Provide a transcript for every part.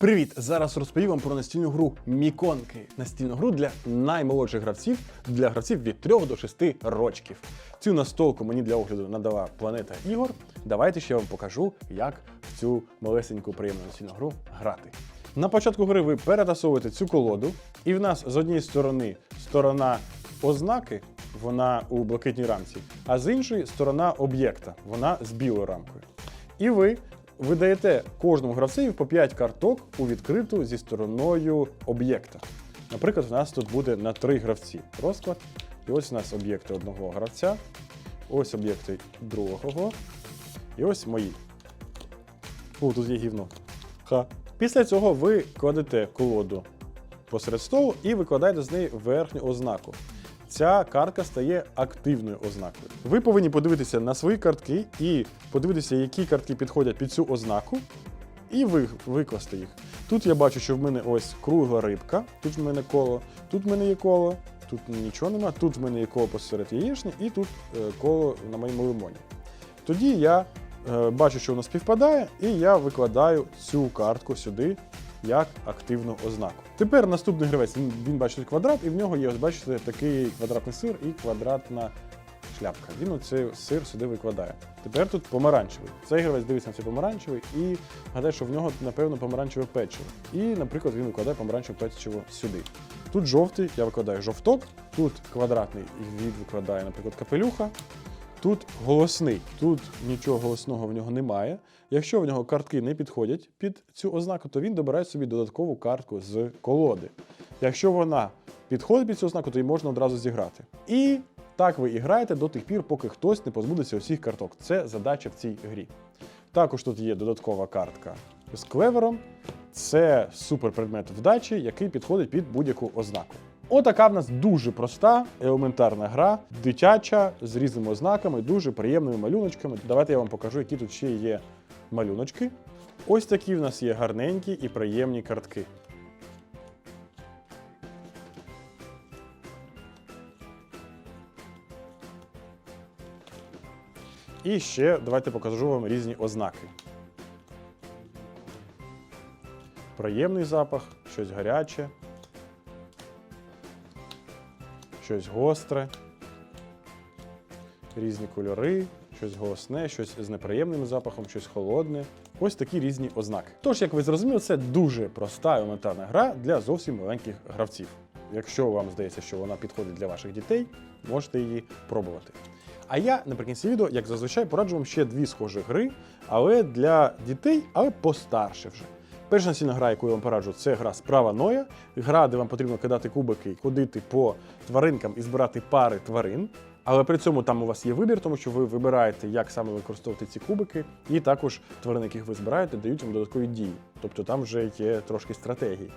Привіт! Зараз розповім вам про настільну гру Міконки. Настільну гру для наймолодших гравців, для гравців від 3 до 6 рочків. Цю настолку мені для огляду надала планета ігор. Давайте ще вам покажу, як в цю малесеньку приємну настільну гру грати. На початку гри ви перетасовуєте цю колоду, і в нас з однієї сторони сторона ознаки, вона у блакитній рамці, а з іншої сторона об'єкта, вона з білою рамкою. І ви видаєте кожному гравцеві по 5 карток у відкриту зі стороною об'єкта. Наприклад, у нас тут буде на 3 гравці розклад. І ось у нас об'єкти одного гравця, ось об'єкти другого, і ось мої. О, тут є гівно. Ха. Після цього ви кладете колоду посеред столу і викладаєте з неї верхню ознаку. Ця картка стає активною ознакою. Ви повинні подивитися на свої картки і подивитися, які картки підходять під цю ознаку, і ви, викласти їх. Тут я бачу, що в мене ось кругла рибка, тут в мене коло, тут в мене є коло, тут нічого нема, тут в мене є коло посеред яєчні, і тут е, коло на моєму лимоні. Тоді я е, бачу, що воно співпадає, і я викладаю цю картку сюди як активну ознаку. Тепер наступний гравець він, він бачить квадрат, і в нього є, ось бачите, такий квадратний сир і квадратна шляпка. Він оцей сир сюди викладає. Тепер тут помаранчевий. Цей гравець дивиться на цей помаранчевий і гадає, що в нього, напевно, помаранчеве печиво. І, наприклад, він викладає помаранчеве печиво сюди. Тут жовтий, я викладаю жовток, тут квадратний і він викладає, наприклад, капелюха. Тут голосний, тут нічого голосного в нього немає. Якщо в нього картки не підходять під цю ознаку, то він добирає собі додаткову картку з колоди. Якщо вона підходить під цю ознаку, то її можна одразу зіграти. І так ви і граєте до тих пір, поки хтось не позбудеться усіх карток. Це задача в цій грі. Також тут є додаткова картка з клевером. Це суперпредмет вдачі, який підходить під будь-яку ознаку. Отака в нас дуже проста, елементарна гра, дитяча, з різними ознаками, дуже приємними малюночками. Давайте я вам покажу, які тут ще є малюночки. Ось такі в нас є гарненькі і приємні картки. І ще давайте покажу вам різні ознаки. Приємний запах, щось гаряче, щось гостре, різні кольори, щось голосне, щось з неприємним запахом, щось холодне. Ось такі різні ознаки. Тож, як ви зрозуміли, це дуже проста елементарна гра для зовсім маленьких гравців. Якщо вам здається, що вона підходить для ваших дітей, можете її пробувати. А я наприкінці відео, як зазвичай, пораджу вам ще дві схожі гри, але для дітей, але постарше вже. Перша настільна гра, яку я вам пораджу, це гра справа Ноя. Гра, де вам потрібно кидати кубики, ходити по тваринкам і збирати пари тварин. Але при цьому там у вас є вибір, тому що ви вибираєте, як саме використовувати ці кубики, і також тварини, яких ви збираєте, дають вам додаткові дії. Тобто там вже є трошки стратегії.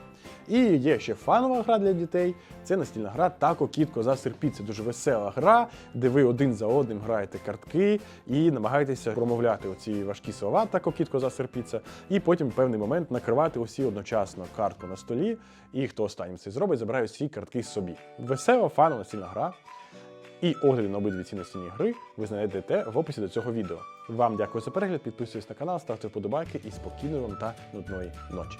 І є ще фанова гра для дітей. Це настільна гра Тако Кіт Коза Серпі. Це дуже весела гра, де ви один за одним граєте картки і намагаєтеся промовляти оці важкі слова Тако Кіт Коза Серпіця, і потім в певний момент накривати усі одночасно картку на столі. І хто останнім це зробить, забирає всі картки собі. Весела, фанова настільна гра. І огляди на обидві ці настільні гри ви знайдете в описі до цього відео. Вам дякую за перегляд, підписуйтесь на канал, ставте вподобайки і спокійної вам та нудної ночі.